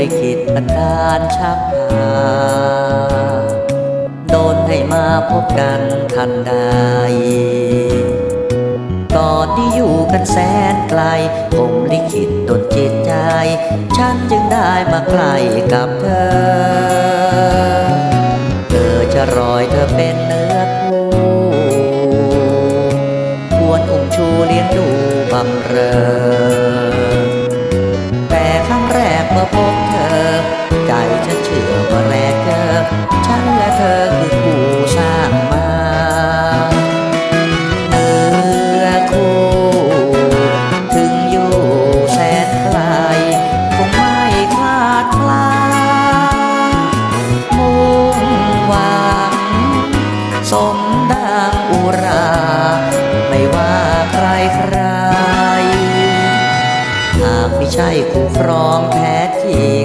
ลิขิตบันดาลชักพาโดนให้มาพบกันทันใดตอนที่อยู่กันแสนไกล ผมลิขิตดนจิตใจ ฉันจึงได้มาใกล้กับเธอ เธอจะรอยเธอเป็นเนื้อคู่ควรอุ้มชูเลี้ยงดูบำเรอ ใช่คู่ครองแท้จริง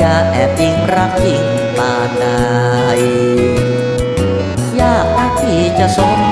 จะแอบยิงรักยิงปานใดยากนักที่จะสม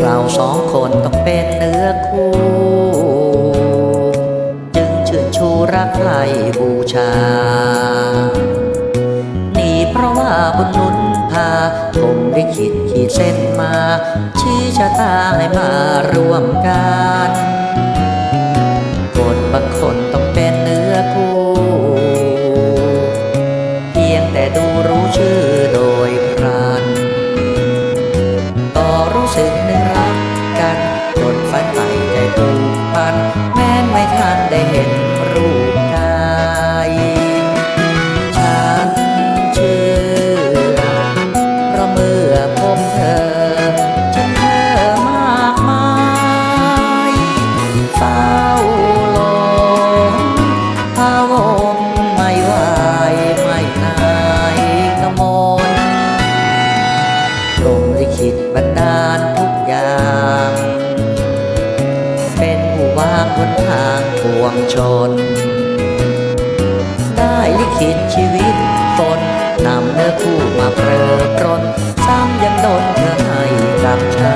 เราสองคนต้องเป็นเนื้อคู่ จึงชื่นชูรักใครบูชา นี่เพราะว่าบุญนุนพาผมได้คิดขีดเส้นมา ชี้ชะตาให้มาร่วมกัน มลิขิตบันดาลทุกอย่าง เป็นผู้วางหนทางปวงชน ได้ลิขิตชีวิตตนนำเนื้อคู่มาเปรอปรนซ้ำยังโดนเธอให้กับฉัน